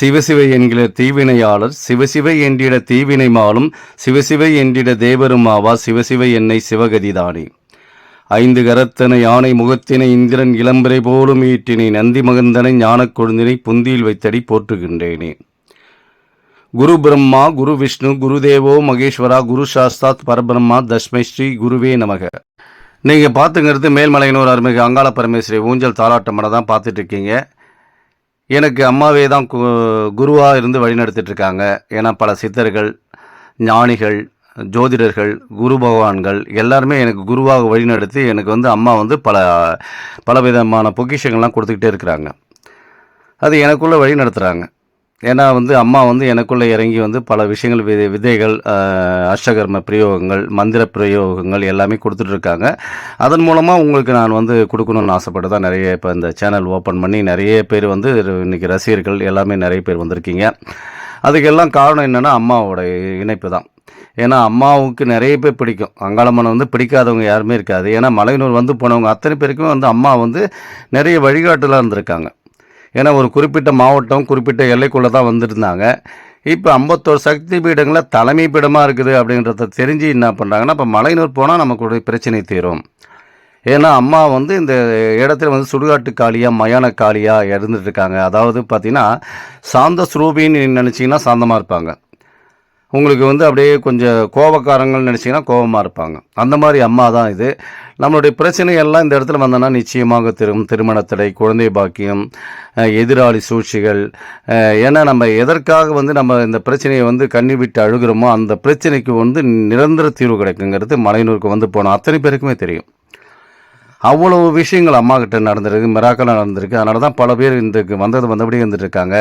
சிவசிவை என்கிற தீவினையாளர் சிவசிவை என்றிட தீவினை மாலும் சிவசிவை என்றிட தேவரும் சிவசிவை என்னை சிவகதிதானே. ஐந்து கரத்தனை யானை முகத்தினை இந்திரன் இளம்பிரை போலும் ஈட்டினை நந்தி மகந்தனை ஞானக் கொழுந்தினை புந்தியில் வைத்தடி போற்றுகின்றேனே. குரு பிரம்மா குரு விஷ்ணு குருதேவோ மகேஸ்வரா குரு சாஸ்தாத் பரபிரம்மா தஸ்மை ஸ்ரீ குருவே நமக. நீங்கள் பார்த்துங்கிறது மேல்மலையனூர் அருமிகு அங்காள பரமேஸ்வரி ஊஞ்சல் தாலாட்டமனை தான் பார்த்துட்டு இருக்கீங்க. எனக்கு அம்மாவே தான் குருவாக இருந்து வழிநடத்திட்டுருக்காங்க. ஏன்னா பல சித்தர்கள் ஞானிகள் ஜோதிடர்கள் குரு பகவான்கள் எல்லாருமே எனக்கு குருவாக வழிநடத்தி எனக்கு வந்து அம்மா வந்து பல பல விதமான பொக்கிஷங்கள்லாம் கொடுத்துக்கிட்டே இருக்கிறாங்க. அது எனக்குள்ளே வழி நடத்துகிறாங்க ஏன்னா வந்து அம்மா வந்து எனக்குள்ளே இறங்கி வந்து பல விஷயங்கள் வி விதைகள் அஷ்டகர்ம பிரயோகங்கள் மந்திர பிரயோகங்கள் எல்லாமே கொடுத்துட்டு இருக்காங்க அதன் மூலமாக உங்களுக்கு நான் வந்து கொடுக்கணும்னு ஆசைப்பட்டு தான் நிறைய இப்போ இந்த சேனல் ஓப்பன் பண்ணி நிறைய பேர் வந்து இன்னைக்கு ரசிகர்கள் எல்லாமே நிறைய பேர் வந்திருக்கீங்க. அதுக்கெல்லாம் காரணம் என்னென்னா அம்மாவோட இணைப்பு தான். ஏன்னா அம்மாவுக்கு நிறைய பேர் பிடிக்கும். அங்காளம்மனை வந்து பிடிக்காதவங்க யாருமே இருக்காது. ஏன்னா மலையனூர் வந்து போனவங்க அத்தனை பேருக்குமே வந்து அம்மா வந்து நிறைய வழிகாட்டுலாம் இருந்திருக்காங்க. ஏன்னா ஒரு குறிப்பிட்ட மாவட்டம் குறிப்பிட்ட எல்லைக்குள்ளே தான் வந்திருந்தாங்க. இப்போ ஐம்பத்தோரு சக்தி பீடங்களில் தலைமை பீடமாக இருக்குது அப்படின்றத தெரிஞ்சு என்ன பண்ணுறாங்கன்னா இப்போ மலையனூர் போனால் நமக்கு பிரச்சனை தீரும். ஏன்னா அம்மா வந்து இந்த இடத்துல வந்து சுடுகாட்டு காளியாக மயான காளியாக இருந்துட்டுருக்காங்க அதாவது பார்த்திங்கன்னா சாந்த ஸ்ரூபின்னு நினச்சிங்கன்னா சாந்தமாக இருப்பாங்க. உங்களுக்கு வந்து அப்படியே கொஞ்சம் கோபக்காரங்கள்னு நினச்சிங்கன்னா கோபமாக இருப்பாங்க. அந்த மாதிரி அம்மா தான் இது. நம்மளுடைய பிரச்சனைகள்லாம் இந்த இடத்துல வந்தோன்னா நிச்சயமாக திரும் திருமண தடை குழந்தை பாக்கியம் எதிராளி சூழ்ச்சிகள் ஏன்னா நம்ம எதற்காக வந்து நம்ம இந்த பிரச்சனையை வந்து கண்ணி விட்டு அழுகிறோமோ அந்த பிரச்சனைக்கு வந்து நிரந்தர தீர்வு கிடைக்குங்கிறது மலையனூருக்கு வந்து போன அத்தனை பேருக்குமே தெரியும். அவ்வளவு விஷயங்கள் அம்மா கிட்ட நடந்திருக்கு மிராக்கலாக நடந்திருக்கு. அதனால தான் பல பேர் இந்த வந்தது வந்தபடியே வந்துட்டுருக்காங்க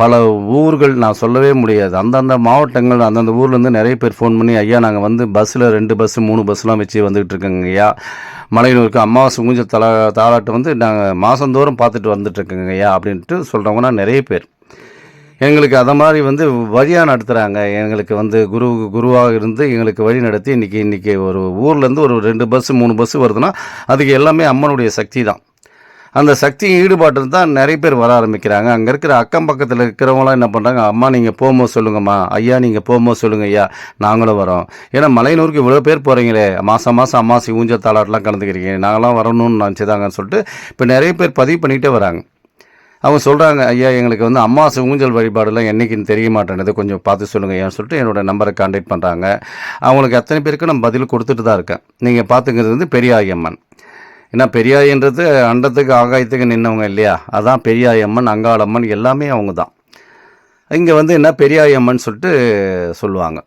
பல ஊர்கள் நான் சொல்லவே முடியாது. அந்தந்த மாவட்டங்கள் அந்தந்த ஊர்லேருந்து நிறைய பேர் ஃபோன் பண்ணி ஐயா நாங்கள் வந்து பஸ்ஸில் ரெண்டு பஸ்ஸு மூணு பஸ்லாம் வச்சு வந்துக்கிட்டு இருக்கோங்க ஐயா. மலையனூருக்கு அம்மாவாசை ஊஞ்சல் தலா தாளாட்டு வந்து நாங்கள் மாதந்தோறும் பார்த்துட்டு வந்துட்டுருக்கோங்க ஐயா அப்படின்ட்டு சொல்கிறவங்கன்னா நிறைய பேர். எங்களுக்கு அதை மாதிரி வந்து வழியாக நடத்துகிறாங்க எங்களுக்கு வந்து குரு குருவாக இருந்து எங்களுக்கு வழி நடத்தி இன்றைக்கி இன்றைக்கி ஒரு ஊர்லேருந்து ஒரு ரெண்டு பஸ்ஸு மூணு பஸ்ஸு வருதுன்னா அதுக்கு எல்லாமே அம்மனுடைய சக்தி தான். அந்த சக்தியும் ஈடுபாட்டில் தான் நிறைய பேர் வர ஆரம்பிக்கிறாங்க. அங்கே இருக்கிற அக்கம் பக்கத்தில் இருக்கிறவங்களாம் என்ன பண்ணுறாங்க அம்மா நீங்கள் போகும்போது சொல்லுங்கம்மா. ஐயா நீங்கள் போகும்போது சொல்லுங்க ஐயா. நாங்களும் வரோம். ஏன்னா மலையனூருக்கு இவ்வளோ பேர் போகிறீங்களே மாதம் மாதம் அம்மாசி ஊஞ்சல் தாளாட்டெலாம் கலந்துக்கிறீங்க. நாங்களாம் வரணும்னு நினச்சிதாங்கன்னு சொல்லிட்டு இப்போ நிறைய பேர் பதிவு பண்ணிகிட்டே வராங்க. அவங்க சொல்கிறாங்க ஐயா எங்களுக்கு வந்து அம்மாவாசை ஊஞ்சல் வழிபாடுலாம் என்னைக்குன்னு தெரிய மாட்டேன்றது கொஞ்சம் பார்த்து சொல்லுங்கள் ஏன்னு சொல்லிட்டு என்னோடய நம்பரை கான்டாக்ட் பண்ணுறாங்க அவங்களுக்கு அத்தனை பேருக்கு நான் பதில் கொடுத்துட்டு தான் இருக்கேன். நீங்கள் பார்த்துக்கிறது வந்து பெரியாயம்மன் ஏன்னா பெரியாயன்றது அண்டத்துக்கு ஆகாயத்துக்கு நின்னவங்க இல்லையா? அதான் பெரியாயம்மன் அங்காளம்மன் எல்லாமே அவங்க தான். இங்கே வந்து என்ன பெரியாயம்மன் சொல்லிட்டு சொல்லுவாங்க.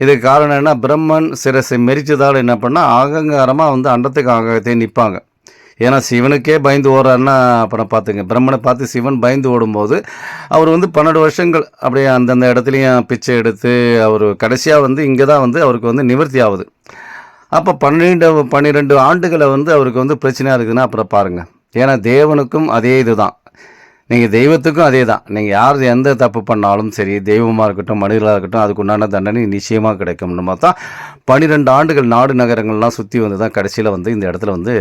இதுக்கு காரணம் என்ன? பிரம்மன் சிரசை மெரிச்சதால் என்ன பண்ணால் அகங்காரமாக வந்து அண்டத்துக்கு ஆகாயத்தை நிற்பாங்க ஏன்னா சிவனுக்கே பயந்து ஓடுறாருன்னா அப்புறம் பார்த்துங்க. பிரம்மனை பார்த்து சிவன் பயந்து ஓடும்போது அவர் வந்து பன்னெண்டு வருஷங்கள் அப்படியே அந்தந்த இடத்துலையும் பிச்சை எடுத்து அவர் கடைசியாக வந்து இங்கே தான் வந்து அவருக்கு வந்து நிவர்த்தி ஆகுது. அப்போ பன்னிரெண்டு பன்னிரெண்டு ஆண்டுகளை வந்து அவருக்கு வந்து பிரச்சனையாக இருக்குதுன்னா அப்புறம் பாருங்கள் ஏன்னா தேவனுக்கும் அதே இதுதான். நீங்கள் தெய்வத்துக்கும் அதே தான் நீங்கள் யார் எந்த தப்பு பண்ணாலும் சரி தெய்வமாக இருக்கட்டும் மனிதர்களாக இருக்கட்டும் அதுக்கு உண்டான தண்டனை நிச்சயமாக கிடைக்கும்னு பார்த்தா தான் பன்னிரெண்டு ஆண்டுகள் நாடு நகரங்கள்லாம் சுற்றி வந்து தான் கடைசியில் வந்து இந்த இடத்துல வந்து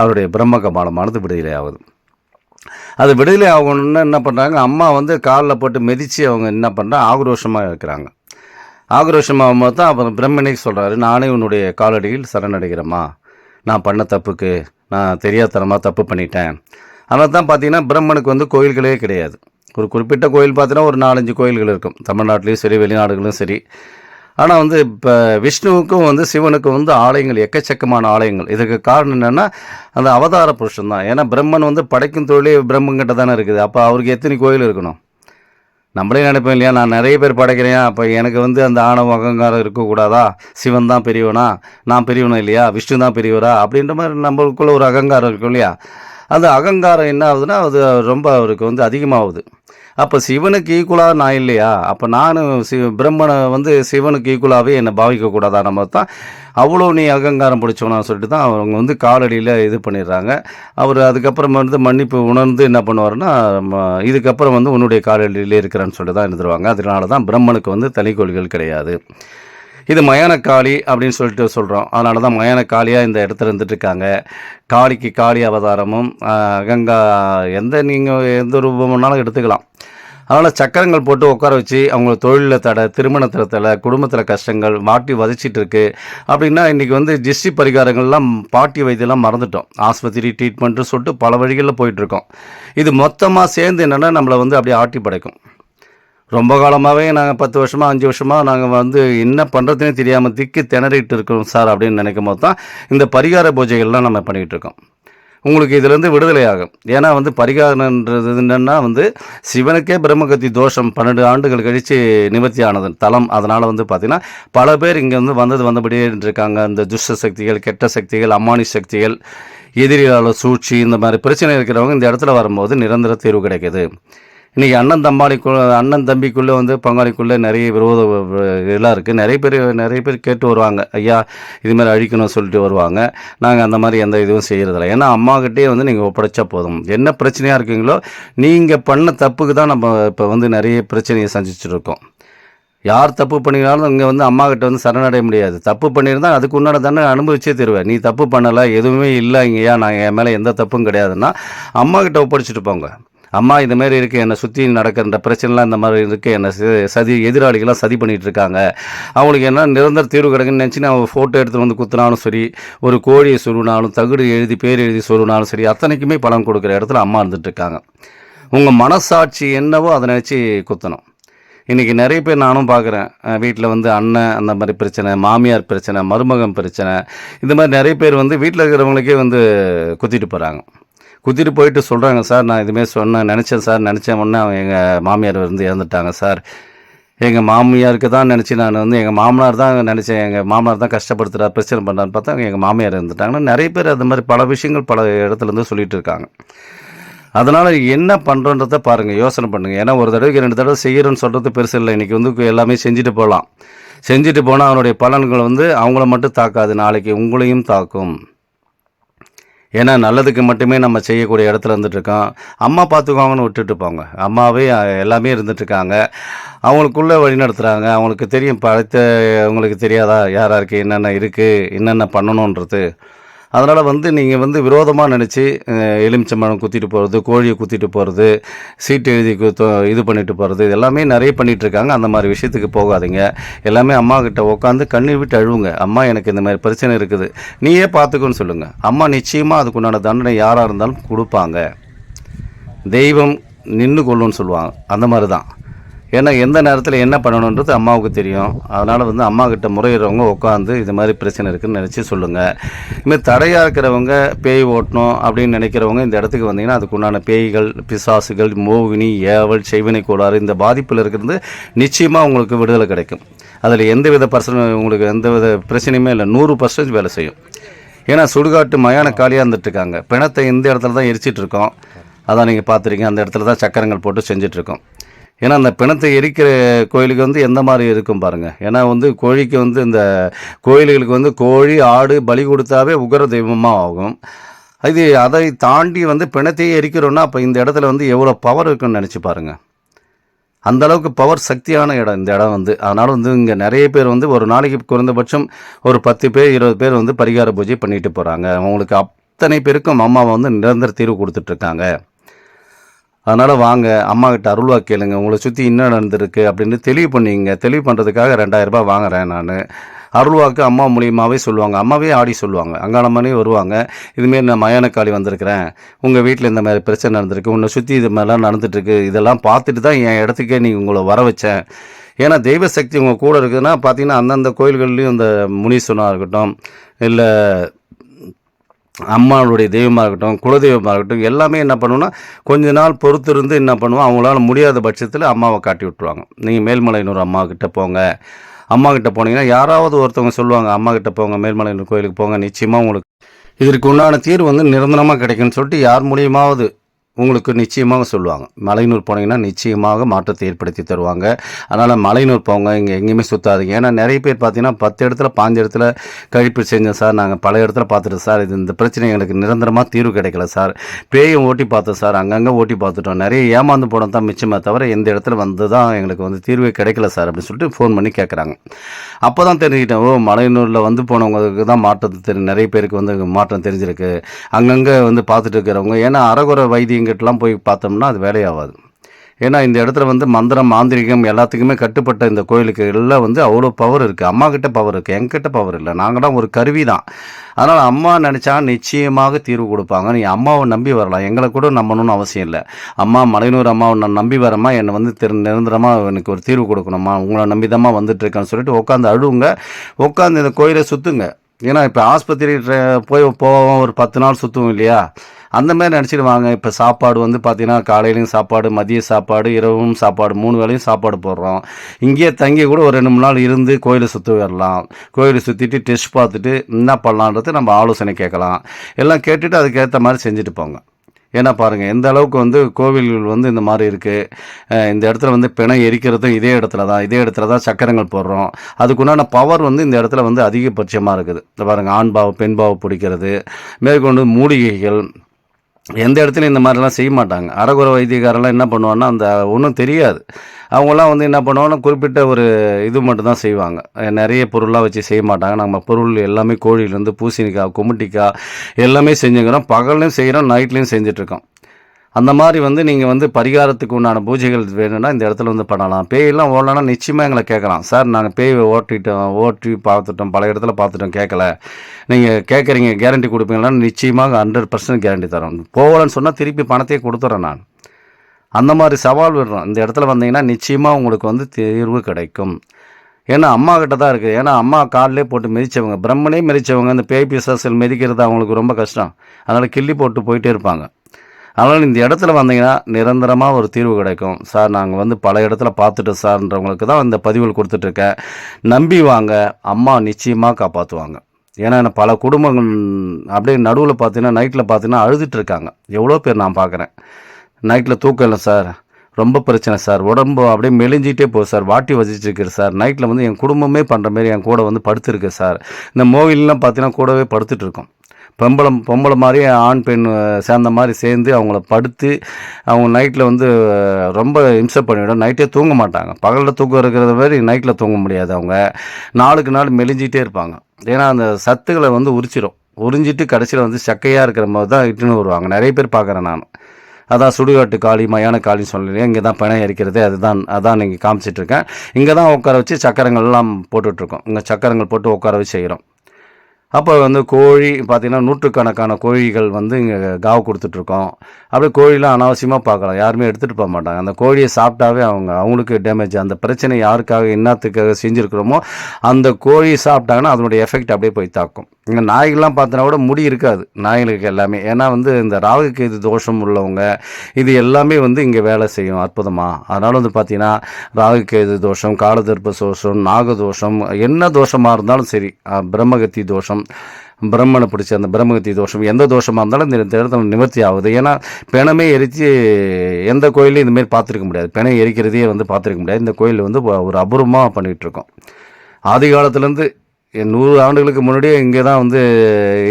அவருடைய பிரம்ம கபாலமானது விடுதலை ஆகுது. அது விடுதலை ஆகணும்னு என்ன பண்ணுறாங்க அம்மா வந்து காலில் போட்டு மிதித்து அவங்க என்ன பண்ணுறாங்க ஆக்ரோஷமாக இருக்கிறாங்க. ஆக்ரோஷமாக போது தான் அப்புறம் பிரம்மனே சொல்கிறாரு நானே உன்னுடைய காலடியில் சரணடைகிறேம்மா. நான் பண்ண தப்புக்கு நான் தெரியாதனமாக தப்பு பண்ணிட்டேன். அதனால் தான் பார்த்தீங்கன்னா பிரம்மனுக்கு வந்து கோயில்களே கிடையாது. ஒரு குறிப்பிட்ட கோயில் பார்த்தீங்கன்னா ஒரு நாலஞ்சு கோயில்கள் இருக்கும். தமிழ்நாட்டிலையும் சரி வெளிநாடுகளும் சரி. ஆனால் வந்து இப்போ விஷ்ணுவுக்கும் வந்து சிவனுக்கும் வந்து ஆலயங்கள் எக்கச்சக்கமான ஆலயங்கள். இதுக்கு காரணம் என்னென்னா அந்த அவதார புருஷன் தான். ஏன்னா பிரம்மன் வந்து படைக்கும் தொழிலே பிரம்மங்கிட்ட தானே இருக்குது. அப்போ அவருக்கு எத்தனை கோயில் இருக்கணும்? நம்மளே நினைப்போம் இல்லையா நான் நிறைய பேர் படைக்கிறேன். அப்போ எனக்கு வந்து அந்த ஆணவம் அகங்காரம் இருக்கக்கூடாதா? சிவன் தான் பெரியவனா? நான் பெரியவனா இல்லையா? விஷ்ணு தான் பெரியவரா? அப்படின்ற மாதிரி நம்மளுக்குள்ள ஒரு அகங்காரம் இருக்கும் இல்லையா? அந்த அகங்காரம் என்ன ஆகுதுன்னா அது ரொம்ப அவருக்கு வந்து அதிகமாகுது. அப்போ சிவனுக்கு ஈக்குவலாக நான் இல்லையா? அப்போ நானும் சி பிரம்மனை வந்து சிவனுக்கு ஈக்குவலாகவே என்னை பாவிக்கக்கூடாதா நம்ம தான் அவ்வளோ நீ அகங்காரம் பிடிச்சவனா சொல்லிட்டு தான் அவங்க வந்து காலடியில் இது பண்ணிடுறாங்க. அவர் அதுக்கப்புறம் வந்து மன்னிப்பு உணர்ந்து என்ன பண்ணுவாருன்னா இதுக்கப்புறம் வந்து உன்னுடைய காலடியிலே இருக்கிறேன்னு சொல்லிட்டு தான் எழுதுருவாங்க அதனால தான் பிரம்மனுக்கு வந்து தனி கொள்கைகள் கிடையாது. இது மயானக்காளி அப்படின்னு சொல்லிட்டு சொல்கிறோம் அதனால தான் மயானக்காளியாக இந்த இடத்துல இருந்துட்டு இருக்காங்க காளிக்கு காளி அவதாரமும் கங்கா எந்த நீங்கள் எந்த ரூபம்னாலும் எடுத்துக்கலாம். அதனால் சக்கரங்கள் போட்டு உட்கார வச்சு அவங்க தொழிலில் தடை திருமணத்தில் தடை குடும்பத்தில் கஷ்டங்கள் மாட்டி வதச்சிட்டு இருக்கு அப்படின்னா இன்றைக்கி வந்து ஜிஸ்டி பரிகாரங்கள்லாம் பாட்டி வைத்தியெல்லாம் மறந்துட்டோம். ஆஸ்பத்திரி ட்ரீட்மெண்ட்டு சொல்லிட்டு பல வழிகளில் போயிட்டுருக்கோம். இது மொத்தமாக சேர்ந்து என்னென்னா நம்மளை வந்து அப்படியே ஆட்டி படைக்கும் ரொம்ப காலமாகவே நாங்கள் பத்து வருஷமாக அஞ்சு வருஷமாக நாங்கள் வந்து என்ன பண்ணுறதுனே தெரியாமல் திக்கி திணறிட்டு இருக்கோம் சார் அப்படின்னு நினைக்கும் போது தான் இந்த பரிகார பூஜைகள்லாம் நம்ம பண்ணிகிட்டு இருக்கோம். உங்களுக்கு இதுலேருந்து விடுதலை ஆகும். ஏன்னா வந்து பரிகாரன்றது என்னென்னா வந்து சிவனுக்கே பிரம்மகத்தி தோஷம் பன்னெண்டு ஆண்டுகள் கழித்து நிவர்த்தி ஆனது தலம். அதனால் வந்து பார்த்திங்கன்னா பல பேர் இங்கே வந்து வந்தது வந்தபடியே இருக்காங்க இந்த துஷ்ட சக்திகள் கெட்ட சக்திகள் அம்மானி சக்திகள் எதிரியாளர் சூழ்ச்சி இந்த மாதிரி பிரச்சனை இருக்கிறவங்க இந்த இடத்துல வரும்போது நிரந்தர தீர்வு கிடைக்குது. இன்றைக்கி அண்ணன் தம்பாளிக்குள்ள அண்ணன் தம்பிக்குள்ளே வந்து பங்காளிக்குள்ளே நிறைய விரோத இதெல்லாம் இருக்குது நிறைய பேர் நிறைய பேர் கேட்டு வருவாங்க. ஐயா இதுமாதிரி அழிக்கணும் அழிக்கணும்னு சொல்லிட்டு வருவாங்க. நாங்கள் அந்த மாதிரி எந்த இதுவும் செய்கிறதில்ல ஏன்னா அம்மாக்கிட்டே வந்து நீங்கள் ஒப்படைச்சா போதும். என்ன பிரச்சனையாக இருக்கீங்களோ நீங்கள் பண்ண தப்புக்கு தான் நம்ம இப்போ வந்து நிறைய பிரச்சனையை சந்திச்சுட்டு இருக்கோம். யார் தப்பு பண்ணினாலும் இங்கே வந்து அம்மா கிட்ட வந்து சரணடைய முடியாது. தப்பு பண்ணியிருந்தால் அதுக்கு உண்டான தானே அனுபவிச்சே தருவேன். நீ தப்பு பண்ணலை எதுவுமே இல்லை இங்கேயா நான் என் மேலே எந்த தப்பும் கிடையாதுன்னா அம்மா கிட்ட ஒப்படைச்சிட்டு போங்க. அம்மா இந்த மாதிரி இருக்குது என்னை சுற்றி நடக்கிற பிரச்சனைலாம் இந்த மாதிரி இருக்குது என்னை சதி எதிராளிகள்லாம் சதி பண்ணிகிட்டு இருக்காங்க. அவங்களுக்கு என்ன நிரந்தர தீர்வு கிடைக்குன்னு நினச்சி நான் ஃபோட்டோ எடுத்துகிட்டு வந்து குத்துனாலும் சரி ஒரு கோழியை சொருனாலும் தகுடு எழுதி பேர் எழுதி சொருனாலும் சரி அத்தனைக்குமே பலன் கொடுக்குற இடத்துல அம்மா இருந்துட்டுருக்காங்க உங்கள் மனசாட்சி என்னவோ அதை நினச்சி குத்தணும். இன்றைக்கி நிறைய பேர் நானும் பார்க்குறேன் வீட்டில் வந்து அண்ணன் அந்த மாதிரி பிரச்சனை மாமியார் பிரச்சனை மருமகம் பிரச்சனை இந்த மாதிரி நிறைய பேர் வந்து வீட்டில் இருக்கிறவங்களுக்கே வந்து குத்திட்டு போகிறாங்க குதிர் போயிட்டு சொல்கிறாங்க சார் நான் இதுமாரி சொன்னேன் நினச்சேன் சார் நினச்சேன். உடனே அவங்க எங்கள் மாமியார் வந்து இறந்துட்டாங்க சார் எங்கள் மாமியாருக்கு தான் நினச்சி நான் வந்து எங்கள் மாமனார் தான் நினச்சேன். எங்கள் மாமனார் தான் கஷ்டப்படுத்துகிறார் பிரச்சனை பண்ணுறான்னு பார்த்தா எங்கள் மாமியார் இருந்துட்டாங்கன்னா நிறைய பேர் அது மாதிரி பல விஷயங்கள் பல இடத்துலேருந்து சொல்லிகிட்டு சொல்லிட்டு இருக்காங்க. அதனால் என்ன பண்ணுறன்றத பாருங்கள் யோசனை பண்ணுங்கள் ஏன்னா ஒரு தடவைக்கு ரெண்டு தடவை செய்கிறோன்னு சொல்கிறது பெருசு இல்லை. இன்றைக்கி வந்து எல்லாமே செஞ்சுட்டு போகலாம். செஞ்சுட்டு போனால் அவனுடைய பலன்கள் வந்து அவங்கள மட்டும் தாக்காது. நாளைக்கு உங்களையும் தாக்கும். ஏன்னா நல்லதுக்கு மட்டுமே நம்ம செய்யக்கூடிய இடத்துல இருந்துட்டுருக்கோம் அம்மா பார்த்துக்குவாங்கன்னு விட்டுட்டு போங்க அம்மாவே எல்லாமே இருந்துட்டு இருக்காங்க அவங்களுக்குள்ளே வழி நடத்துகிறாங்க அவங்களுக்கு தெரியும் பழைத்த அவங்களுக்கு தெரியாதா யார் யாருக்கு என்னென்ன இருக்குது என்னென்ன பண்ணணுன்றது. அதனால் வந்து நீங்கள் வந்து விரோதமாக நினச்சி எலுமிச்சம்பழம் குத்திட்டு போகிறது கோழியை குத்திட்டு போகிறது சீட்டு எழுதி இது பண்ணிட்டு போகிறது இது எல்லாமே நிறைய பண்ணிகிட்ருக்காங்க இருக்காங்க. அந்த மாதிரி விஷயத்துக்கு போகாதீங்க. எல்லாமே அம்மா கிட்ட உட்காந்து கண்ணீர் விட்டு அழுவுங்க. அம்மா எனக்கு இந்த மாதிரி பிரச்சனை இருக்குது. நீயே பார்த்துக்கோன்னு சொல்லுங்கள் அம்மா நிச்சயமாக அதுக்குண்டான தண்டனை யாராக இருந்தாலும் கொடுப்பாங்க. தெய்வம் நின்று கொள்ளுன்னு சொல்லுவாங்க. அந்த மாதிரி தான். ஏன்னா எந்த நேரத்தில் என்ன பண்ணணுன்றது அம்மாவுக்கு தெரியும். அதனால் வந்து அம்மா கிட்ட முறையிறவங்க உட்காந்து இது மாதிரி பிரச்சனை இருக்குன்னு நினச்சி சொல்லுங்கள் இதுமாதிரி தடையாக இருக்கிறவங்க பேய் ஓட்டணும் அப்படின்னு நினைக்கிறவங்க இந்த இடத்துக்கு வந்தீங்கன்னா அதுக்குண்டான பேய்கள் பிசாசுகள் மோகினி ஏவல் செய்வினை கோளாறு இந்த பாதிப்பில் இருக்கிறது நிச்சயமாக உங்களுக்கு விடுதலை கிடைக்கும். அதில் எந்த வித பர்சன் உங்களுக்கு எந்த வித பிரச்சனையுமே இல்லை. நூறு பர்சன்டேஜ் வேலை செய்யும். ஏன்னா சுடுகாட்டு மயான காலியாக இருந்துட்டுருக்காங்க. பிணத்தை இந்த இடத்துல தான் எரிச்சிட்ருக்கோம் அதான் நீங்கள் பார்த்துருக்கீங்க. அந்த இடத்துல தான் சக்கரங்கள் போட்டு செஞ்சிட்ருக்கோம் ஏன்னா அந்த பிணத்தை எரிக்கிற கோயிலுக்கு வந்து எந்த மாதிரி இருக்கும் பாருங்கள் ஏன்னா வந்து கோழிக்கு வந்து இந்த கோயில்களுக்கு வந்து கோழி ஆடு பலி கொடுத்தாவே உகர தெய்வமாக ஆகும் இது அதை தாண்டி வந்து பிணத்தையே எரிக்கிறோன்னா அப்போ இந்த இடத்துல வந்து எவ்வளோ பவர் இருக்குன்னு நினச்சி பாருங்கள் அந்த அளவுக்கு பவர் சக்தியான இடம் இந்த இடம் வந்து. அதனால் வந்து இங்கே நிறைய பேர் வந்து ஒரு நாளைக்கு குறைந்தபட்சம் ஒரு பத்து பேர் இருபது பேர் வந்து பரிகார பூஜை பண்ணிட்டு போகிறாங்க அவங்களுக்கு அத்தனை பேருக்கும் அம்மா வந்து நிரந்தர தீர்வு கொடுத்துட்ருக்காங்க அதனால் வாங்க அம்மா கிட்ட அருள்வா கேளுங்க உங்களை சுற்றி என்ன நடந்திருக்கு அப்படின்னு தெளிவு பண்ணிங்க. தெளிவு பண்ணுறதுக்காக ரெண்டாயிரம் ரூபாய் வாங்குறேன் நான். அருள்வாக்கு அம்மா மூலியமாகவே சொல்லுவாங்க. அம்மாவே ஆடி சொல்லுவாங்க. அங்காளம்மனே வருவாங்க. இதுமாரி நான் மயானக்காளி வந்திருக்கிறேன். உங்கள் வீட்டில் இந்த மாதிரி பிரச்சனை நடந்திருக்கு. உன்னை சுற்றி இது மாதிரிலாம் நடந்துட்டுருக்கு. இதெல்லாம் பார்த்துட்டு தான் என் இடத்துக்கே நீ உங்களை வர வச்சேன் ஏன்னா தெய்வ சக்தி உங்கள் கூட இருக்குதுன்னா பார்த்தீங்கன்னா அந்தந்த கோயில்கள்லேயும் இந்த முனீஸ்வரனாக இருக்கட்டும் இல்லை அம்மாவுடைய தெய்வமாக இருக்கட்டும் குலதெய்வமாக இருக்கட்டும் எல்லாமே என்ன பண்ணுவோம்னா கொஞ்ச நாள் பொறுத்து இருந்து என்ன பண்ணுவோம் அவங்களால முடியாத பட்சத்தில் அம்மாவை காட்டி விட்ருவாங்க நீங்கள் மேல்மலையனூர் அம்மாக்கிட்ட போங்க. அம்மாக்கிட்ட போனீங்கன்னா யாராவது ஒருத்தவங்க சொல்லுவாங்க அம்மாக்கிட்ட போங்க மேல்மலையனூர் கோயிலுக்கு போங்க நிச்சயமாக உங்களுக்கு இதற்கு உண்டான தீர்வு வந்து நிரந்தரமாக கிடைக்கும்னு சொல்லிட்டு யார் மூலியமாவது உங்களுக்கு நிச்சயமாக சொல்லுவாங்க. மலையனூர் போனீங்கன்னா நிச்சயமாக மாற்றத்தை ஏற்படுத்தி தருவாங்க. அதனால் மலையனூர் போங்க இங்கே எங்கேயுமே சுற்றாதீங்க ஏன்னா நிறைய பேர் பார்த்தீங்கன்னா பத்து இடத்துல பாஞ்சு இடத்துல கழிப்பு செஞ்சோம் சார் நாங்கள் பல இடத்துல பார்த்துட்டோம் சார். இது இந்த பிரச்சனை எங்களுக்கு நிரந்தரமாக தீர்வு கிடைக்கல சார். பேயும் ஓட்டி பார்த்தோம் சார். அங்கங்கே ஓட்டி பார்த்துட்டோம். நிறைய ஏமாந்து போனோம் தான் மிச்சமே தவிர எந்த இடத்துல வந்து தான் எங்களுக்கு வந்து தீர்வே கிடைக்கல சார். அப்படின்னு சொல்லிட்டு ஃபோன் பண்ணி கேட்குறாங்க அப்போ தான் தெரிஞ்சுக்கிட்டேன் ஓ மலையனூரில் வந்து போனவங்களுக்கு தான் மாற்றம் தெரி நிறைய பேருக்கு வந்து மாற்றம் தெரிஞ்சிருக்கு. அங்கங்கே வந்து பார்த்துட்டு இருக்கிறவங்க. ஏன்னா அரகுர வைத்தியங்கிட்டலாம் போய் பார்த்தோம்னா அது வேலையாகாது. ஏன்னா இந்த இடத்துல வந்து மந்திரம் மாந்திரிகம் எல்லாத்துக்குமே கட்டுப்பட்ட இந்த கோயிலுக்கு எல்லாம் வந்து அவ்வளோ பவர் இருக்குது அம்மா கிட்ட பவர் இருக்குது எங்கிட்ட பவர் இல்லை. நாங்கள் தான் ஒரு கருவி தான். அதனால் அம்மா நினச்சா நிச்சயமாக தீர்வு கொடுப்பாங்க. நீ அம்மாவை நம்பி வரலாம். எங்களை கூட நம்பணும்னு அவசியம் இல்லை. அம்மா மலையனூர் அம்மாவை நான் நம்பி வரமா என்னை வந்து திரு நிரந்தரமாக எனக்கு ஒரு தீர்வு கொடுக்கணுமா உங்களை நம்பி தாம்மா வந்துட்டு இருக்கேன்னு சொல்லிட்டு உட்காந்து அழுவுங்க. உட்காந்து இந்த கோயிலை சுற்றுங்க ஏன்னா இப்போ ஆஸ்பத்திரி போய் போவோம் ஒரு பத்து நாள் சுற்றுவோம் இல்லையா? அந்த மாதிரி நினச்சிடுவாங்க இப்போ சாப்பாடு வந்து பார்த்திங்கன்னா காலையிலையும் சாப்பாடு மதிய சாப்பாடு இரவும் சாப்பாடு மூணு வேளையும் சாப்பாடு போடுறோம். இங்கேயே தங்கி கூட ஒரு ரெண்டு மூணு நாள் இருந்து கோயிலை சுற்றி வரலாம். கோயிலை சுற்றிட்டு டெஸ்ட் பார்த்துட்டு என்ன பண்ணலான்றது நம்ம ஆலோசனை கேட்கலாம். எல்லாம் கேட்டுட்டு அதுக்கேற்ற மாதிரி செஞ்சுட்டு போங்க. ஏன்னா பாருங்கள் எந்த அளவுக்கு வந்து கோவில்கள் வந்து இந்த மாதிரி இருக்குது இந்த இடத்துல வந்து பிணை எரிக்கிறதும் இதே இடத்துல தான் இதே இடத்துல தான் சக்கரங்கள் போடுறோம். அதுக்குண்டான பவர் வந்து இந்த இடத்துல வந்து அதிகபட்சமாக இருக்குது. இந்த பாருங்கள் ஆண் பாவம் பெண் பாவம் பிடிக்கிறது. மேற்கொண்டு மூலிகைகள் எந்த இடத்துலையும் இந்த மாதிரிலாம் செய்ய மாட்டாங்க. அறகுற வைத்தியக்காரெல்லாம் என்ன பண்ணுவாங்கன்னா அந்த ஒன்றும் தெரியாது. அவங்களாம் வந்து என்ன பண்ணுவாங்கன்னா குறிப்பிட்ட ஒரு இது மட்டும் தான் செய்வாங்க நிறைய பொருளாக வச்சு செய்ய மாட்டாங்க. நம்ம பொருள் எல்லாமே கோழியிலேருந்து பூசணிக்காய் குமுட்டிக்காய் எல்லாமே செஞ்சுக்கிறோம். பகல்லையும் செய்கிறோம் நைட்லேயும் செஞ்சிட்ருக்கோம் அந்த மாதிரி வந்து நீங்கள் வந்து பரிகாரத்துக்கு உண்டான பூஜைகள் வேணும்னா இந்த இடத்துல வந்து பண்ணலாம். பேயெல்லாம் ஓடலன்னா நிச்சயமாக எங்களை கேட்கலாம். சார் நாங்கள் பேய் ஓட்டிட்டோம் ஓட்டி பார்த்துட்டோம் பல இடத்துல பார்த்துட்டோம் கேட்கல. நீங்கள் கேட்குறீங்க கேரண்டி கொடுப்பீங்களா? நிச்சயமாக ஹண்ட்ரட் பர்சன்ட் கேரண்டி தரோம். போகலன்னு சொன்னால் திருப்பி பணத்தையே கொடுத்துட்றேன் நான். அந்த மாதிரி சவால் விடுறோம். இந்த இடத்துல வந்தீங்கன்னா நிச்சயமாக உங்களுக்கு வந்து தீர்வு கிடைக்கும். ஏன்னா அம்மா கிட்ட தான் இருக்குது. ஏன்னா அம்மா காலிலே போட்டு மிதிச்சவங்க பிரம்மனே மிதிச்சவங்க அந்த பேய் பிசாசல் மிதிக்கிறது அவங்களுக்கு ரொம்ப கஷ்டம். அதனால் கிள்ளி போட்டு போயிட்டே இருப்பாங்க. அதனால் இந்த இடத்துல வந்தீங்கன்னா நிரந்தரமாக ஒரு தீர்வு கிடைக்கும். சார் நாங்கள் வந்து பல இடத்துல பார்த்துட்டோம் சார்ன்றவங்களுக்கு தான் இந்த பதிவுகள் கொடுத்துட்ருக்கேன். நம்பி வாங்க அம்மா நிச்சயமாக காப்பாற்றுவாங்க ஏன்னா பல குடும்பங்கள் அப்படியே நடுவில் பார்த்தீங்கன்னா நைட்டில் பார்த்தீங்கன்னா அழுதுட்டு எவ்வளோ பேர் நான் பார்க்குறேன். நைட்டில் தூக்கம் இல்லை சார். ரொம்ப பிரச்சனை சார். உடம்பு அப்படியே மெலிஞ்சிட்டே போகுது சார். வாட்டி வச்சிட்டு சார். நைட்டில் வந்து என் குடும்பமே பண்ணுற மாரி என் கூட வந்து படுத்துருக்கு சார். இந்த மோவிலெலாம் பார்த்தீங்கன்னா கூடவே படுத்துட்ருக்கோம். பெம்பளம் பொம்பளை பொம்பளை மாதிரி ஆண் பெண் சேர்ந்த மாதிரி சேர்ந்து அவங்கள படுத்து அவங்க நைட்டில் வந்து ரொம்ப இம்சை பண்ணிவிடும் நைட்டே தூங்க மாட்டாங்க. பகலில் தூக்கம் இருக்கிறத மாதிரி நைட்டில் தூங்க முடியாது அவங்க. நாளுக்கு நாள் மெலிஞ்சிட்டே இருப்பாங்க. ஏன்னா அந்த சத்துக்களை வந்து உரிச்சிடும் உறிஞ்சிட்டு கடைசியில் வந்து சக்கையாக இருக்கிற மாதிரி தான் இட்டுன்னு வருவாங்க. நிறைய பேர் பார்க்குறேன் நான். அதான் சுடுகாட்டு காளி மயான காளின்னு சொல்லலையே இங்கே தான் பணம் எரிக்கிறது அதுதான் அதான் நீங்கள் காமிச்சிட்ருக்கேன் இங்கே தான் உட்கார வச்சு சக்கரங்கள்லாம் போட்டுட்ருக்கோம் இங்கே சக்கரங்கள் போட்டு உட்கார வச்சு செய்கிறோம் அப்போ வந்து கோழி பார்த்திங்கன்னா நூற்றுக்கணக்கான கோழிகள் வந்து இங்கே காவு கொடுத்துட்ருக்கோம். அப்படியே கோழிலாம் அனாவசியமாக பார்க்கலாம். யாருமே எடுத்துகிட்டு போக மாட்டாங்க. அந்த கோழியை சாப்பிட்டாவே அவங்க அவங்களுக்கு டேமேஜ் அந்த பிரச்சனை யாருக்காக என்னத்துக்காக செஞ்சுருக்கிறோமோ அந்த கோழி சாப்பிட்டாங்கன்னா அதனுடைய எஃபெக்ட் அப்படியே போய் தாக்கும். இங்கே நாய்கள்லாம் பார்த்தோன்னா கூட முடி இருக்காது. நாய்களுக்கு எல்லாமே. ஏன்னா வந்து இந்த ராகுக்கு கேது தோஷம் உள்ளவங்க இது எல்லாமே வந்து இங்கே வேலை செய்யும் அற்புதமாக அதனால் வந்து பார்த்தீங்கன்னா ராகுகேது தோஷம் காலதர்ப்ப தோஷம் நாக தோஷம் என்ன தோஷமாக இருந்தாலும் சரி பிரம்மகத்தி தோஷம் பிரம்மனை பிடிச்ச அந்த பிரம்மகத்தி தோஷம் எந்த தோஷமாக இருந்தாலும் இந்த இடத்துல நிவர்த்தி ஆகுது. ஏன்னா பிணமே எரித்து எந்த கோயிலையும் இதுமாரி பார்த்துருக்க முடியாது. பிணம் எரிக்கிறதையே வந்து பார்த்துருக்க முடியாது. இந்த கோயில் வந்து ஒரு அபூர்வமாக பண்ணிகிட்டு இருக்கோம். ஆதி காலத்துலேருந்து நூறு ஆண்டுகளுக்கு முன்னாடியே இங்கே தான் வந்து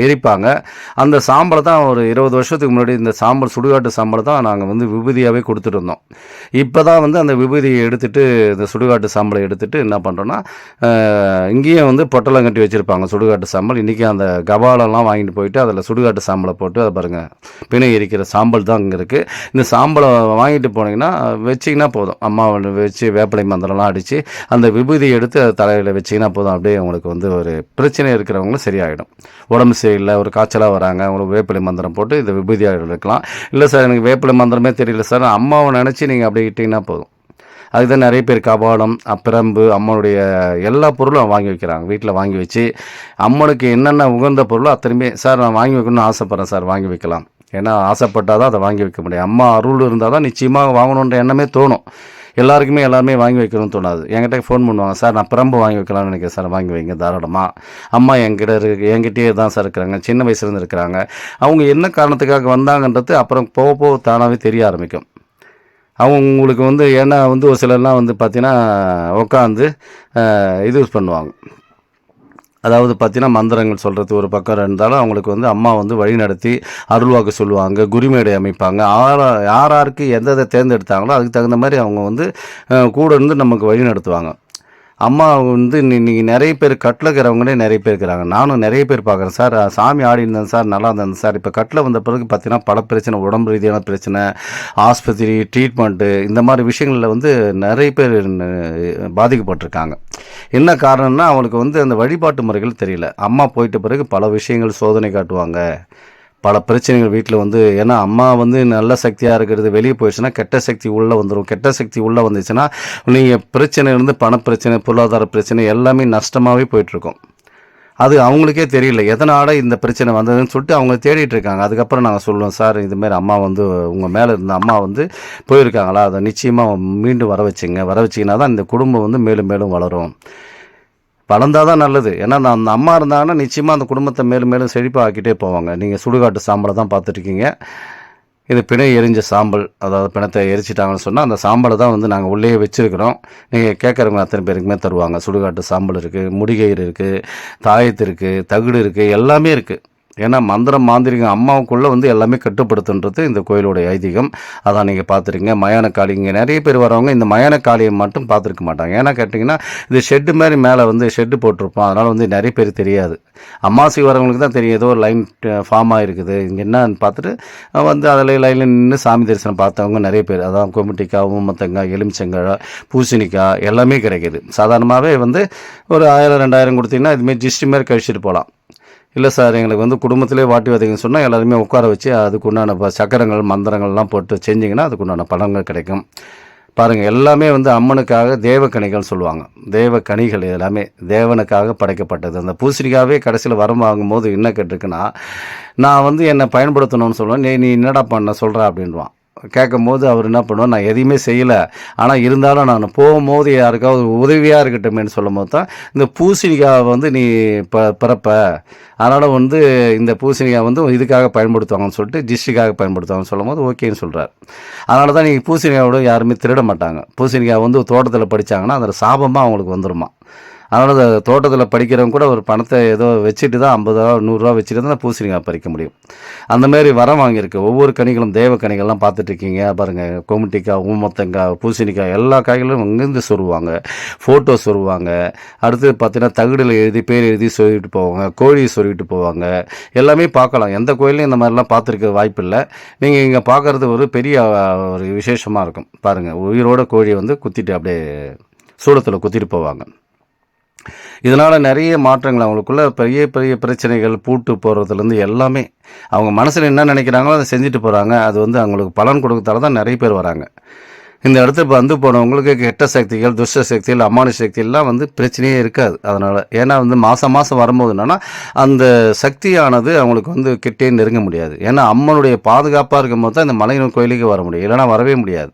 எரிப்பாங்க. அந்த சாம்பலை தான் ஒரு இருபது வருஷத்துக்கு முன்னாடி இந்த சாம்பல் சுடுகாட்டு சாம்பலை தான் நாங்கள் வந்து விபூதியாகவே கொடுத்துட்டு இருந்தோம். இப்போ தான் வந்து அந்த விபூதியை எடுத்துட்டு இந்த சுடுகாட்டு சாம்பலை எடுத்துட்டு என்ன பண்ணுறோன்னா இங்கேயும் வந்து பொட்டலம் கட்டி வச்சுருப்பாங்க சுடுகாட்டு சாம்பல். இன்றைக்கி அந்த கபாலெல்லாம் வாங்கிட்டு போயிட்டு அதில் சுடுகாட்டு சாம்பலை போட்டு அதை பாருங்கள் பிணை எரிக்கிற சாம்பல் தான் இங்கே இருக்குது இந்த சாம்பலை வாங்கிட்டு போனீங்கன்னா வச்சிங்கன்னா போதும். அம்மா வச்சு வேப்பிலை மந்திரம்லாம் அடித்து அந்த விபூதியை எடுத்து அதை தலையில் வச்சிங்கன்னா போதும். அப்படியே உங்களுக்கு வந்து ஒரு பிரச்சனை இருக்கிறவங்களும் சரியாயிடும். உடம்பு சரியில்லை ஒரு காய்ச்சலாக வராங்க அவங்களுக்கு வேப்பிலை மந்திரம் போட்டு இந்த விபூதியாக இருக்கலாம் இல்லை சார் எனக்கு வேப்பிலை மந்திரமே தெரியல சார். அம்மாவை நினச்சி நீங்கள் அப்படி இட்டிங்கன்னா போதும். அதுதான் நிறைய பேர் கபாலம் அப்பிரம்பு அம்மனுடைய எல்லா பொருளும் வாங்கி வைக்கிறாங்க. வீட்டில் வாங்கி வச்சு அம்மனுக்கு என்னென்ன உகந்த பொருளோ அத்தனையுமே சார் நான் வாங்கி வைக்கணும்னு ஆசைப்பட்றேன் சார். வாங்கி வைக்கலாம். ஏன்னா ஆசைப்பட்டால் தான் அதை வாங்கி வைக்க முடியும். அம்மா அருள் இருந்தால் தான் நிச்சயமாக வாங்கணுன்ற எண்ணமே தோணும். எல்லாருக்குமே எல்லாருமே வாங்கி வைக்கணும்னு தோணாது. என்கிட்ட ஃபோன் பண்ணுவாங்க சார் நான் பிரம்பு வாங்கி வைக்கலாம்னு நினைக்கிறேன் சார் வாங்கி வைங்க தாராளமாக அம்மா என்கிட்ட இருக்கு என்கிட்டயே தான் சார் இருக்கிறாங்க சின்ன வயசுலேருந்து இருக்கிறாங்க. அவங்க என்ன காரணத்துக்காக வந்தாங்கன்றது அப்புறம் போக போக தானாகவே தெரிய ஆரம்பிக்கும். அவங்க உங்களுக்கு வந்து ஏன்னா வந்து ஒரு சிலர்லாம் வந்து பார்த்திங்கன்னா உட்காந்து இது யூஸ் பண்ணுவாங்க. அதாவது பார்த்தீங்கன்னா மந்திரங்கள் சொல்கிறது ஒரு பக்கம் இருந்தாலும் அவங்களுக்கு வந்து அம்மா வந்து வழி நடத்தி அருள்வாக்கு சொல்லுவாங்க குருமேடை அமைப்பாங்க. ஆரா யார் யாருக்கு எந்த எதை தேர்ந்தெடுத்தாங்களோ அதுக்கு தகுந்த மாதிரி அவங்க வந்து கூட இருந்து நமக்கு வழி நடத்துவாங்க. அம்மா வந்து இன்னைக்கு நிறைய பேர் கட்டில் இருக்கிறவங்களே நிறைய பேர் இருக்கிறாங்க. நானும் நிறைய பேர் பார்க்குறேன். சார் சாமி ஆடி இருந்தேன் சார் நல்லா இருந்தேன் சார். இப்போ கட்டில் வந்த பிறகு பார்த்தீங்கன்னா பல பிரச்சனை உடம்பு ரீதியான பிரச்சனை ஆஸ்பத்திரி ட்ரீட்மெண்ட்டு இந்த மாதிரி விஷயங்களில் வந்து நிறைய பேர் பாதிக்கப்பட்டிருக்காங்க. என்ன காரணம்னா அவங்களுக்கு வந்து அந்த வழிபாட்டு முறைகள் தெரியல. அம்மா போயிட்ட பிறகு பல விஷயங்கள் சோதனை காட்டுவாங்க. பல பிரச்சனைகள் வீட்டில் வந்து ஏன்னா அம்மா வந்து நல்ல சக்தியாக இருக்கிறது வெளியே போயிடுச்சுன்னா கெட்ட சக்தி உள்ளே வந்துடும் கெட்ட சக்தி உள்ளே வந்துச்சுன்னா நீங்கள் பிரச்சனையிலேருந்து பணப்பிரச்சனை பொருளாதார பிரச்சனை எல்லாமே நஷ்டமாகவே போயிட்டுருக்கோம். அது அவங்களுக்கே தெரியல. எதனால் இந்த பிரச்சனை வந்ததுன்னு சொல்லிட்டு அவங்க தேடிட்டு இருக்காங்க. அதுக்கப்புறம் நாங்கள் சொல்லுவோம் சார் இதுமாரி அம்மா வந்து உங்கள் மேலே இருந்த அம்மா வந்து போயிருக்காங்களா? அதை நிச்சயமாக மீண்டும் வர வச்சுங்க. வர வச்சிங்கன்னா தான் இந்த குடும்பம் வந்து மேலும் மேலும் வளரும். வளர்ந்தால் தான் நல்லது. ஏன்னா நான் அந்த அம்மா இருந்தாங்கன்னா நிச்சயமாக அந்த குடும்பத்தை மேலும் மேலும் செழிப்பாக ஆக்கிட்டே போவாங்க. நீங்கள் சுடுகாட்டு சாம்பலை தான் பார்த்துருக்கீங்க இது பிணை எரிஞ்ச சாம்பல் அதாவது பிணத்தை எரிச்சிட்டாங்கன்னு சொன்னால் அந்த சாம்பலை தான் வந்து நாங்கள் உள்ளே வச்சுருக்கிறோம். நீங்கள் கேட்குறவங்க அத்தனை பேருக்குமே தருவாங்க. சுடுகாட்டு சாம்பல் இருக்குது முடிகயிறு இருக்குது தாயத்து இருக்குது தகுடு இருக்குது எல்லாமே இருக்குது ஏன்னா மந்திரம் மாந்திரிகம் அம்மாவுக்குள்ளே வந்து எல்லாமே கட்டுப்படுத்துன்றது இந்த கோயிலுடைய ஐதீகம். அதான் நீங்கள் பார்த்துருங்க மயானக்காளி இங்கே நிறைய பேர் வரவங்க இந்த மயான காளியை மட்டும் பார்த்துருக்க மாட்டாங்க. ஏன்னா கேட்டிங்கன்னா இது ஷெட்டு மாதிரி மேலே வந்து ஷெட்டு போட்டிருப்போம். அதனால் வந்து நிறைய பேர் தெரியாது. அம்மாசி வரவங்களுக்கு தான் தெரியும். ஏதோ ஒரு லைன் ஃபார்ம் ஆகிருக்குது இங்கே என்னன்னு பார்த்துட்டு வந்து அதில் லைனில் நின்று சாமி தரிசனம் பார்த்தவங்க நிறைய பேர். அதான் கொமிட்டிக்காய் ஊமத்தங்காய் எலுமிச்சங்காய் பூசணிக்காய் எல்லாமே கிடைக்கிது. சாதாரணமாகவே வந்து ஒரு ஆயிரம் ரெண்டாயிரம் கொடுத்தீங்கன்னா இதுமாரி ஜிஸ்டி மாதிரி கழிச்சிட்டு போகலாம். இல்லை சார் எங்களுக்கு வந்து குடும்பத்திலே வாட்டி வதைங்கன்னு சொன்னால் எல்லாருமே உட்கார வச்சு அதுக்கு உண்டான சக்கரங்கள் மந்திரங்கள்லாம் போட்டு செஞ்சிங்கன்னா அதுக்கு உண்டான பலன்கள் கிடைக்கும். பாருங்கள் எல்லாமே வந்து அம்மனுக்காக தேவக்கணிகள் சொல்லுவாங்க. தேவக்கணிகள் எல்லாமே தேவனுக்காக படைக்கப்பட்டது. அந்த பூசணிக்காவே கடைசியில் வரம் வாங்கும்போது என்ன கேட்டிருக்குன்னா நான் வந்து என்னை பயன்படுத்தணும்னு சொல்லுவேன். நீ நீ என்னடா பண்ண சொல்கிற அப்படின்வான் கேட்கும்போது அவர் என்ன பண்ணுவார் நான் எதையுமே செய்யலை. ஆனால் இருந்தாலும் நான் போகும்போது யாருக்காவது உதவியாக இருக்கட்டுமேன்னு சொல்லும் போது தான் இந்த பூசணிக்காவை வந்து நீ ப பிறப்ப. அதனால் வந்து இந்த பூசணிக்காய் வந்து இதுக்காக பயன்படுத்துவாங்கன்னு சொல்லிட்டு டிஷ்டுக்காக பயன்படுத்துவாங்கன்னு சொல்லும் போது ஓகேன்னு சொல்கிறார் அதனால தான் நீங்கள் பூசணிக்காயோட யாருமே திருட மாட்டாங்க. பூசணிக்காய் வந்து தோட்டத்தில் படித்தாங்கன்னா அதில் சாபமாக அவங்களுக்கு வந்துருமா. அதனால் தோட்டத்தில் படிக்கிறவங்க கூட ஒரு பணத்தை ஏதோ வச்சுட்டு தான் ஐம்பது ரூபா நூறுரூவா வச்சுட்டு தான் பூசணிக்காய் பறிக்க முடியும். அந்த மாதிரி வரம் வாங்கியிருக்கு. ஒவ்வொரு கனிகளும் தேவ கனிகள்லாம் பார்த்துட்ருக்கீங்க. பாருங்கள் கொமுட்டிக்காய் ஊமத்தங்காய் பூசணிக்காய் எல்லா காய்களும் இங்கேருந்து சொருவாங்க. ஃபோட்டோ சொருவாங்க. அடுத்து பார்த்தீங்கன்னா தகுடில் எழுதி பேர் எழுதி சொல்லிட்டு போவாங்க. கோழியை சொல்லிட்டு போவாங்க. எல்லாமே பார்க்கலாம். எந்த கோயிலையும் இந்த மாதிரிலாம் பார்த்துருக்க வாய்ப்பு இல்லை நீங்கள் இங்கே பார்க்குறது ஒரு பெரிய ஒரு விசேஷமாக இருக்கும். பாருங்கள் உயிரோட கோழியை வந்து குத்திட்டு அப்படியே சூடத்தில் குத்திட்டு போவாங்க. இதனால் நிறைய மாற்றங்கள் அவங்களுக்குள்ள பெரிய பெரிய பிரச்சனைகள் பூட்டு போடுறதுலேருந்து எல்லாமே அவங்க மனசில் என்ன நினைக்கிறாங்களோ அதை செஞ்சுட்டு போகிறாங்க அது வந்து அவங்களுக்கு பலன் கொடுக்கறதால தான் நிறைய பேர் வராங்க. இந்த இடத்துக்கு வந்து போனவங்களுக்கு கெட்ட சக்திகள் துஷ்ட சக்திகள் அம்மானு சக்தியெல்லாம் வந்து பிரச்சனையே இருக்காது. அதனால் ஏன்னா வந்து மாதம் மாதம் வரும்போது என்னென்னா அந்த சக்தியானது அவங்களுக்கு வந்து கிட்டே நெருங்க முடியாது. ஏன்னா அம்மனுடைய பாதுகாப்பாக இருக்கும்போது தான் இந்த மலையின கோயிலுக்கு வர முடியும். இல்லைன்னா வரவே முடியாது.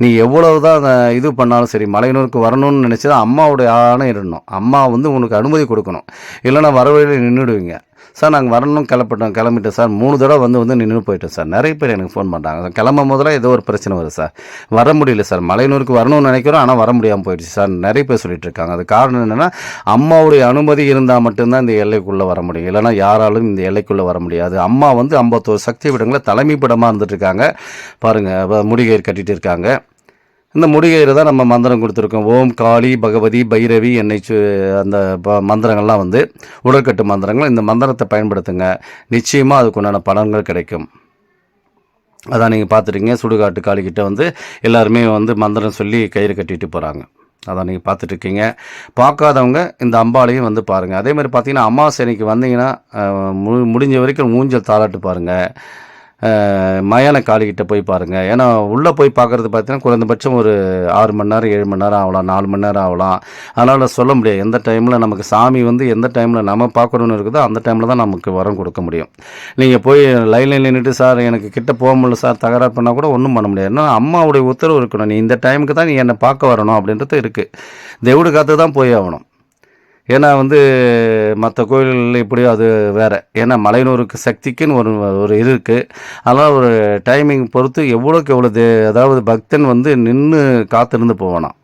நீ எவ்வளவு தான் இது பண்ணாலும் சரி மலையனூருக்கு வரணும்னு நினச்சா அம்மாவுடைய ஆணை இடணும் அம்மா வந்து உனக்கு அனுமதி கொடுக்கணும். இல்லைன்னா வரவழியில் நின்றுடுவீங்க சார் நாங்கள் வரணும் கிளப்பிட்டோம் கிளம்பிட்டோம் சார் மூணு தடவை வந்து வந்து நின்று போயிட்டோம் சார். நிறைய பேர் எனக்கு ஃபோன் பண்ணுறாங்க கிளம்பும் போதெல்லாம் ஏதோ ஒரு பிரச்சனை வருது சார். வர முடியல சார். மலையனூருக்கு வரணும்னு நினைக்கிறோம் ஆனால் வர முடியாமல் போயிடுச்சு சார். நிறைய பேர் சொல்லிட்டு இருக்காங்க. அது காரணம் என்னென்னா அம்மாவுடைய அனுமதி இருந்தால் மட்டும்தான் இந்த எல்லைக்குள்ளே வர முடியும். இல்லைன்னா யாராலும் இந்த எல்லைக்குள்ளே வர முடியாது. அம்மா வந்து ஐம்பத்தோரு சக்தி விடங்களை தலைமைப்பிடமாக இருந்துட்டு இருக்காங்க. பாருங்கள் முடிகை கட்டிட்டு இருக்காங்க. இந்த முடிகயிறு தான் நம்ம மந்திரம் கொடுத்துருக்கோம். ஓம் காளி பகவதி பைரவி என்னை சு அந்த ப- மந்திரங்கள்லாம் வந்து உடற்கட்டு மந்திரங்கள். இந்த மந்திரத்தை பயன்படுத்துங்க. நிச்சயமாக அதுக்குண்டான பலன்கள் கிடைக்கும். அதான் நீங்கள் பார்த்துட்டீங்க. சுடுகாட்டு காளிக்கிட்ட வந்து எல்லாருமே வந்து மந்திரம் சொல்லி கயிறு கட்டிட்டு போகிறாங்க அதான் நீங்கள் பார்த்துட்ருக்கீங்க பார்க்காதவங்க இந்த அம்பாளையும் வந்து பாருங்கள் அதே மாதிரி பார்த்தீங்கன்னா அமாவாசை அன்னைக்கு வந்தீங்கன்னா மு முடிஞ்ச வரைக்கும் ஊஞ்சல் தாளாட்டு பாருங்கள் மயான காலிக்கிட்ட போய் பாருங்கள் ஏன்னா உள்ளே போய் பார்க்குறது பார்த்தீங்கன்னா குறைந்தபட்சம் ஒரு ஆறு மணி நேரம் ஏழு மணி நேரம் ஆகலாம் நாலு மணி நேரம் ஆகலாம். அதனால் சொல்ல முடியாது. எந்த டைமில் நமக்கு சாமி வந்து எந்த டைமில் நம்ம பார்க்கணுன்னு இருக்குதோ அந்த டைமில் தான் நமக்கு வரம் கொடுக்க முடியும். நீங்கள் போய் லைனில் நின்றுட்டு சார் எனக்கு கிட்ட போக முடியல சார் தகராறு பண்ணால் கூட ஒன்றும் பண்ண முடியாது. ஏன்னா அம்மாவுடைய உத்தரவு இருக்கணும். நீ இந்த டைமுக்கு தான் நீ என்னை பார்க்க வரணும் அப்படின்றது இருக்குது தெய்வடு காத்து தான் போய் ஆகணும். ஏன்னா வந்து மற்ற கோயில்கள் இப்படியோ அது வேறு. ஏன்னா மலையனூருக்கு சக்திக்குன்னு ஒரு ஒரு இது இருக்குது அதனால் ஒரு டைமிங் பொறுத்து எவ்வளோக்கு எவ்வளோ தே அதாவது பக்தன் வந்து நின்று காத்திருந்து போவானாம்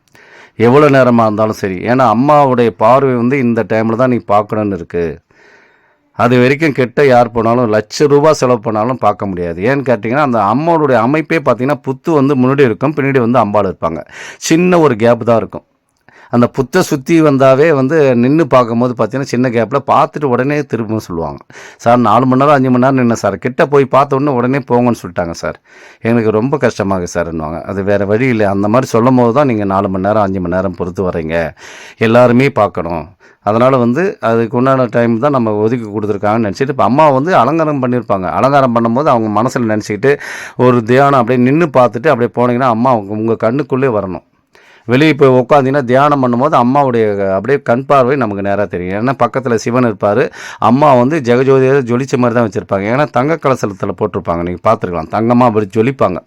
எவ்வளோ நேரமாக இருந்தாலும் சரி. ஏன்னா அம்மாவுடைய பார்வை வந்து இந்த டைமில் தான் நீ பார்க்கணுன்னு இருக்குது அது வரைக்கும் கிட்ட யார் போனாலும் லட்ச ரூபா செலவு பண்ணாலும் பார்க்க முடியாது. ஏன்னு கேட்டிங்கன்னா அந்த அம்மாவுடைய அமைப்பே பார்த்திங்கன்னா புத்து வந்து முன்னாடி இருக்கும் பின்னாடி வந்து அம்பாள் இருப்பாங்க. சின்ன ஒரு கேப் தான் இருக்கும். அந்த புத்தை சுற்றி வந்தாவே வந்து நின்று பார்க்கும்போது பார்த்தீங்கன்னா சின்ன கேப்பில் பார்த்துட்டு உடனே திரும்ப சொல்லுவாங்க. சார் நாலு மணி நேரம் அஞ்சு மணி நேரம் நின்று சார். கிட்ட போய் பார்த்த உடனே உடனே போங்கன்னு சொல்லிட்டாங்க சார். எனக்கு ரொம்ப கஷ்டமாக சார்ன்னுவாங்க அது வேறு வழி இல்லை. அந்த மாதிரி சொல்லும் போது தான் நீங்கள் நாலு மணி நேரம் அஞ்சு மணி நேரம் பொறுத்து வரீங்க எல்லாருமே பார்க்கணும். அதனால் வந்து அதுக்கு உண்டான டைம் தான் நம்ம ஒதுக்கி கொடுத்துருக்காங்கன்னு நினச்சிட்டு இப்போ அம்மா வந்து அலங்காரம் பண்ணியிருப்பாங்க அலங்காரம் பண்ணும்போது அவங்க மனசில் நினச்சிக்கிட்டு ஒரு தியானம் அப்படியே நின்று பார்த்துட்டு அப்படியே போனீங்கன்னா அம்மா உங்கள் உங்கள் கண்ணுக்குள்ளே வரணும். வெளியே போய் உட்காந்தீங்கன்னா தியானம் பண்ணும்போது அம்மாவுடைய அப்படியே கண் பார்வை நமக்கு நேராக தெரியும். ஏன்னா பக்கத்தில் சிவன் இருப்பார். அம்மா வந்து ஜெகஜோதியாக ஜொலிச்ச மாதிரி தான் வச்சுருப்பாங்க. ஏன்னா தங்க கலசலத்தில் போட்டிருப்பாங்க. நீங்கள் பார்த்துருக்கலாம். தங்கமாக அப்படி ஜொலிப்பாங்க.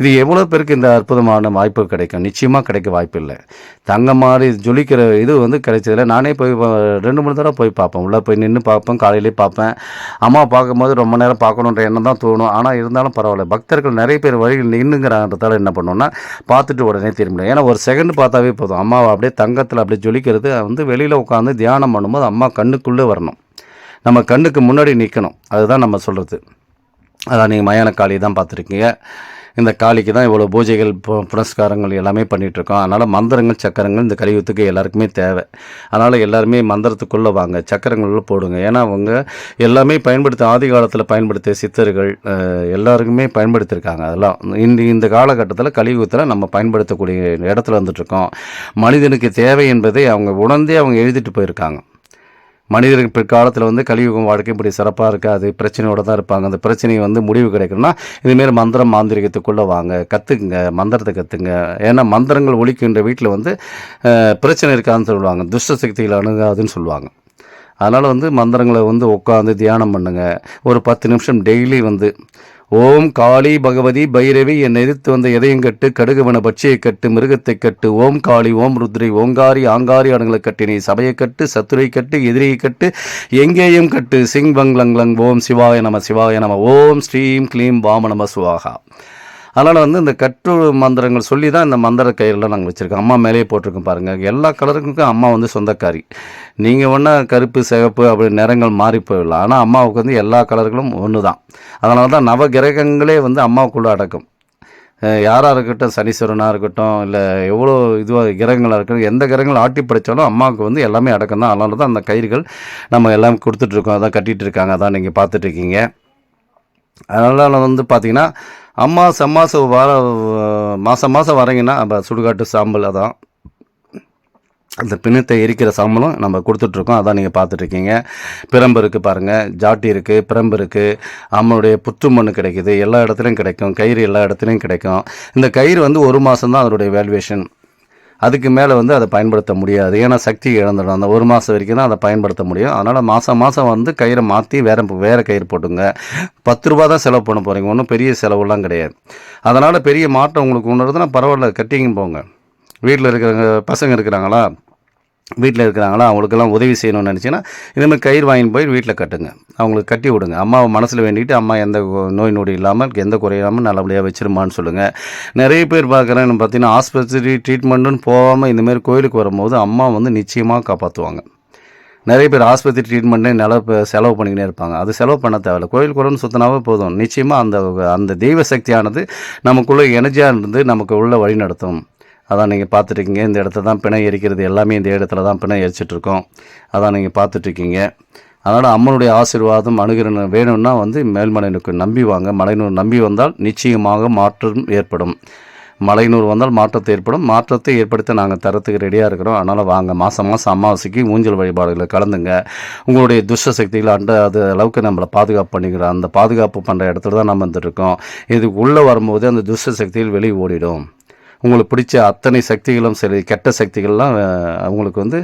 இது எவ்வளோ பேருக்கு இந்த அற்புதமான வாய்ப்பு கிடைக்கும்? நிச்சயமாக கிடைக்க வாய்ப்பு இல்லை தங்க மாதிரி ஜொலிக்கிற இது வந்து கிடைச்சதில்ல. நானே போய் ரெண்டு மூணு தடவை போய் பார்ப்பேன். உள்ளே போய் நின்று பார்ப்பேன் காலையிலே பார்ப்பேன். அம்மா பார்க்கும்போது ரொம்ப நேரம் பார்க்கணுன்ற எண்ணம் தான் தோணும். ஆனால் இருந்தாலும் பரவாயில்ல. பக்தர்கள் நிறைய பேர் வழியில் நின்றுங்கிறான்றதால என்ன பண்ணுவோம்னா பார்த்துட்டு உடனே திரும்பிடும் ஏன்னா ஒரு செகண்ட் பார்த்தாவே போதும். அம்மாவை அப்படியே தங்கத்தில் அப்படியே ஜொலிக்கிறது வந்து வெளியில் உட்காந்து தியானம் பண்ணும்போது அம்மா கண்ணுக்குள்ளே வரணும். நம்ம கண்ணுக்கு முன்னாடி நிற்கணும் அதுதான் நம்ம சொல்கிறது அதான் நீங்கள் மயான காளி தான் பார்த்துருக்கீங்க. இந்த காளிக்கு தான் இவ்வளோ பூஜைகள் பு- புனஸ்காரங்கள் எல்லாமே பண்ணிகிட்ருக்கோம் அதனால் மந்திரங்கள் சக்கரங்கள் இந்த கலியுகத்துக்கு எல்லாருக்குமே தேவை. அதனால் எல்லாருமே மந்திரத்துக்குள்ளே வாங்க சக்கரங்களில் போடுங்க. ஏன்னா அவங்க எல்லாமே பயன்படுத்த ஆதி காலத்தில் பயன்படுத்திய சித்தர்கள் எல்லாருக்குமே பயன்படுத்தியிருக்காங்க அதெல்லாம். இந்த இந்த காலகட்டத்தில் கலியுகத்தில் நம்ம பயன்படுத்தக்கூடிய இடத்துல வந்துட்டுருக்கோம். மனிதனுக்கு தேவை என்பதை அவங்க உணர்ந்தே அவங்க எழுதிட்டு போயிருக்காங்க. மனிதர்கள் பிற்காலத்தில் வந்து கலியுகம் வாழ்க்கை இப்படி சிறப்பாக இருக்காது பிரச்சனையோட தான் இருப்பாங்க. அந்த பிரச்சனையை வந்து முடிவு கிடைக்கணும்னா இதுமாரி மந்திரம் மாந்திரிகத்துக்குள்ளே வாங்க கற்றுக்குங்க மந்திரத்தை கற்றுங்க ஏன்னா மந்திரங்கள் ஒழிக்கின்ற வீட்டில் வந்து பிரச்சனை இருக்காதுன்னு சொல்லுவாங்க. துஷ்ட சக்திகள் அணுகாதுன்னு சொல்லுவாங்க. அதனால் வந்து மந்திரங்களை வந்து உட்காந்து தியானம் பண்ணுங்கள் ஒரு பத்து நிமிஷம் டெய்லி வந்து ஓம் காளி பகவதி பைரவி என் எதிர்த்து வந்த எதையும் கட்டு கடுகுவன பட்சியை கட்டு மிருகத்தை கட்டு ஓம் காளி ஓம் ருத்ரி ஓங்காரி ஆங்காரி அடங்களை கட்டினை சபையை கட்டு சத்துரை கட்டு எதிரியை கட்டு எங்கேயும் கட்டு. சிங் பங் லங் லங் ஓம் சிவாய நம சிவாய நம ஓம் ஸ்ரீம் க்ளீம் வாம நம சுவாகா. அதனால் வந்து இந்த கற்று மந்திரங்கள் சொல்லி தான் இந்த மந்திர கயிறுலாம் நாங்கள் வச்சுருக்கோம். அம்மா மேலேயே போட்டிருக்கோம் பாருங்கள் எல்லா கலருக்கும் அம்மா வந்து சொந்தக்காரி. நீங்கள் ஒன்றா கருப்பு சிகப்பு அப்படி நிறங்கள் மாறி போயிடலாம். ஆனால் அம்மாவுக்கு வந்து எல்லா கலர்களும் ஒன்று தான் அதனால தான் நவ கிரகங்களே வந்து அம்மாவுக்குள்ளே அடக்கம். யாராக இருக்கட்டும் சனீஸ்வரனாக இருக்கட்டும் இல்லை எவ்வளோ இதுவாக கிரகங்களாக இருக்கட்டும் எந்த கிரகங்கள் ஆட்டி படைத்தாலும் அம்மாவுக்கு வந்து எல்லாமே அடக்கம் தான் அதனால தான் அந்த கயிறுகள் நம்ம எல்லாம் கொடுத்துட்ருக்கோம் அதான் கட்டிகிட்டு இருக்காங்க. அதான் நீங்கள் பார்த்துட்ருக்கீங்க அதனால் வந்து பார்த்திங்கன்னா அம்மா சம்மாசம் வர மாதம் மாதம் வரீங்கன்னா அப்போ சுடுகாட்டு சாம்பல் அதான். அந்த பிணத்தை எரிக்கிற சாம்பலும் நம்ம கொடுத்துட்ருக்கோம். அதான் நீங்கள் பார்த்துட்ருக்கீங்க. பிரம்பு இருக்குது பாருங்கள் ஜாட்டி இருக்குது பிரம்பு இருக்குது அம்மனுடைய புற்று மண் கிடைக்குது. எல்லா இடத்துலையும் கிடைக்கும். கயிறு எல்லா இடத்துலையும் கிடைக்கும். இந்த கயிறு வந்து ஒரு மாதம் தான் அதனுடைய வேல்யூவேஷன் அதுக்கு மேலே வந்து அதை பயன்படுத்த முடியாது. ஏன்னா சக்தி இழந்துடும். அந்த ஒரு மாதம் வரைக்கும் தான் அதை பயன்படுத்த முடியும். அதனால் மாதம் மாதம் வந்து கயிறை மாற்றி வேறு வேறு கயிறு போட்டுங்க. பத்து ரூபா தான் செலவு பண்ண போகிறீங்க ஒன்றும் பெரிய செலவுலாம் கிடையாது. அதனால் பெரிய மாற்றம் உங்களுக்கு உணர்றதுன்னா பரவாயில்ல கட்டிங்க போங்க. வீட்டில் இருக்கிறவங்க பசங்க இருக்கிறாங்களா? வீட்டில் இருக்கிறாங்களா அவங்களுக்கெல்லாம் உதவி செய்யணும்னு நினச்சிங்கன்னா இதுமாதிரி கயிறு வாங்கின்னு போய் வீட்டில் கட்டுங்க. அவங்களுக்கு கட்டி விடுங்க. அம்மாவை மனசில் வேண்டிக்கிட்டு அம்மா எந்த நோய் நொடி இல்லாமல் எந்த குறையில்லாமல் நல்லபடியாக வச்சிருமான்னு சொல்லுங்கள் நிறைய பேர் பார்க்குறேன் பார்த்தீங்கன்னா ஆஸ்பத்திரி ட்ரீட்மெண்ட்டுன்னு போகாமல் இந்தமாரி கோயிலுக்கு வரும்போது அம்மா வந்து நிச்சயமாக காப்பாற்றுவாங்க நிறைய பேர் ஆஸ்பத்திரி ட்ரீட்மெண்ட்டே நில செலவு பண்ணிக்கினே இருப்பாங்க. அது செலவு பண்ண தேவையில்ல. கோயில் குளம்னு சுற்றினாவே போதும். நிச்சயமாக அந்த அந்த தெய்வ சக்தியானது நமக்குள்ளே எனர்ஜியாக இருந்து நமக்கு உள்ள வழி நடத்தும். அதான் நீங்கள் பார்த்துட்ருக்கீங்க இந்த இடத்துல தான் பிணை எரிக்கிறது எல்லாமே இந்த இடத்துல தான் பிணை எரிச்சிட்ருக்கோம். அதான் நீங்கள் பார்த்துட்ருக்கீங்க அதனால் அம்மனுடைய ஆசீர்வாதம் அணுகிறன வேணும்னா வந்து மேல்மலைனுக்கு நம்பி வாங்க. மலையனூர் நம்பி வந்தால் நிச்சயமாக மாற்றம் ஏற்படும். மலைநூர் வந்தால் மாற்றத்தை ஏற்படும். மாற்றத்தை ஏற்படுத்த நாங்கள் தரத்துக்கு ரெடியாக இருக்கிறோம். அதனால் வாங்க. மாதம் மாதம் அமாவாசைக்கு ஊஞ்சல் வழிபாடுகளை கலந்துங்க. உங்களுடைய துஷ்ட சக்திகளை அண்ட அது அளவுக்கு நம்மளை பாதுகாப்பு பண்ணிக்கிறோம் அந்த பாதுகாப்பு பண்ணுற இடத்துல தான் நம்ம வந்துருக்கோம் இதுக்கு உள்ளே வரும்போது அந்த துஷ்ட சக்திகள் வெளியே ஓடிடும். உங்களுக்கு பிடிச்ச அத்தனை சக்திகளும் சரி கெட்ட சக்திகள்லாம் அவங்களுக்கு வந்து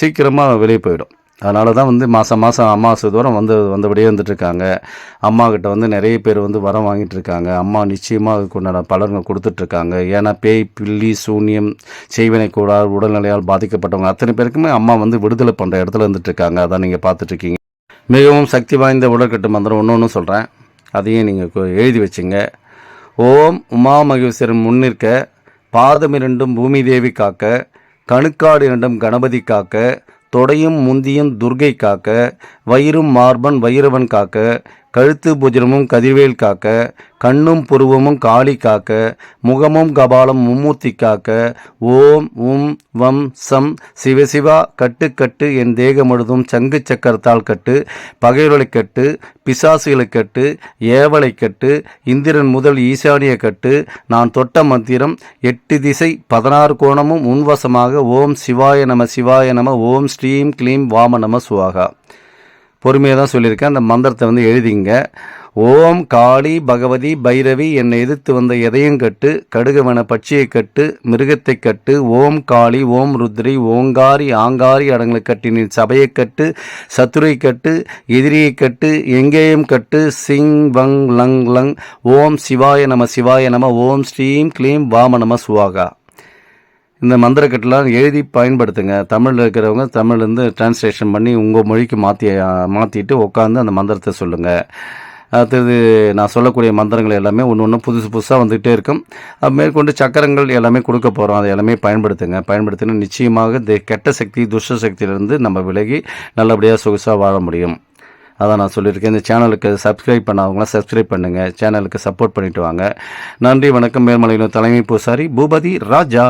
சீக்கிரமாக வெளியே போயிடும். அதனால தான் வந்து மாதம் மாதம் அமாவாசை தூரம் வந்து வந்தபடியே வந்துட்டுருக்காங்க. அம்மா கிட்ட வந்து நிறைய பேர் வந்து வரம் வாங்கிட்டு இருக்காங்க. அம்மா நிச்சயமாக அதுக்கு உண்டான கொடுத்துட்ருக்காங்க ஏன்னா பேய் பில்லி சூன்யம் செய்வினை கூடாது உடல்நிலையால் பாதிக்கப்பட்டவங்க அத்தனை பேருக்குமே அம்மா வந்து விடுதலை பண்ணுற இடத்துல இருந்துட்டுருக்காங்க. அதான் நீங்கள் பார்த்துட்ருக்கீங்க மிகவும் சக்தி வாய்ந்த உடற்கட்டு மந்திரம் ஒன்று ஒன்று சொல்கிறேன் அதையும் நீங்கள் எழுதி வச்சுங்க. ஓம் உமா மகேஸ்வரன் முன்னிற்க பாதம் இரண்டும் பூமி தேவி காக்க கணுக்காடு இரண்டும் கணபதி காக்க தொடையும் முந்தியும் துர்கை காக்க வயிறும் மார்பன் வைரவன் காக்க கழுத்து புஜனமும் கதிர்வேல் காக்க கண்ணும் புருவமும் காளி காக்க முகமும் கபாலம் மும்மூர்த்தி காக்க ஓம் உம் வம் சம் சிவசிவா கட்டு கட்டு என் தேகமழுதும் சங்கு சக்கரத்தால் கட்டு பகைவர்களை கட்டு பிசாசுகளை கட்டு ஏவலை கட்டு இந்திரன் முதல் ஈசானிய கட்டு நான் தொட்ட மந்திரம் எட்டு திசை பதினாறு கோணமும் உன்வசமாக ஓம் சிவாய நம சிவாய நம ஓம் ஸ்ரீம் க்ளீம் வாம நம சுவாகா. பொறுமையாக தான் சொல்லியிருக்கேன். அந்த மந்திரத்தை வந்து எழுதிங்க. ஓம் காளி பகவதி பைரவி என்னை எதிர்த்து வந்த எதையும் கட்டு கடுகவன பட்சியை கட்டு மிருகத்தை கட்டு ஓம் காளி ஓம் ருத்ரி ஓங்காரி ஆங்காரி அடங்களை கட்டி நீ சபையை கட்டு சத்துரை கட்டு எதிரியை கட்டு எங்கேயும் கட்டு சிங் வங் லங் லங் ஓம் சிவாய நம சிவாய நம ஓம் ஸ்ரீம் க்ளீம் வாம நம சுவாகா. இந்த மந்திரக்கட்டெலாம் எழுதி பயன்படுத்துங்க. தமிழில் இருக்கிறவங்க தமிழ்லேருந்து டிரான்ஸ்லேஷன் பண்ணி உங்கள் மொழிக்கு மாற்றி மாற்றிட்டு உட்காந்து அந்த மந்திரத்தை சொல்லுங்கள் அடுத்தது நான் சொல்லக்கூடிய மந்திரங்கள் எல்லாமே ஒன்று ஒன்று புதுசு புதுசாக வந்துகிட்டே இருக்கும். அது மேற்கொண்டு சக்கரங்கள் எல்லாமே கொடுக்க போகிறோம் அதை எல்லாமே பயன்படுத்துங்க. பயன்படுத்தினா நிச்சயமாக இந்த கெட்ட சக்தி துஷ்ட சக்தியிலிருந்து நம்ம விலகி நல்லபடியாக சொகுசாக வாழ முடியும். அதான் நான் சொல்லியிருக்கேன். இந்த சேனலுக்கு சப்ஸ்கிரைப் பண்ணாதவங்களாம் சப்ஸ்கிரைப் பண்ணுங்கள் சேனலுக்கு சப்போர்ட் பண்ணிவிட்டு வாங்க. நன்றி வணக்கம். மேல்மலையிலும் தலைமை பூசாரி பூபதி ராஜா.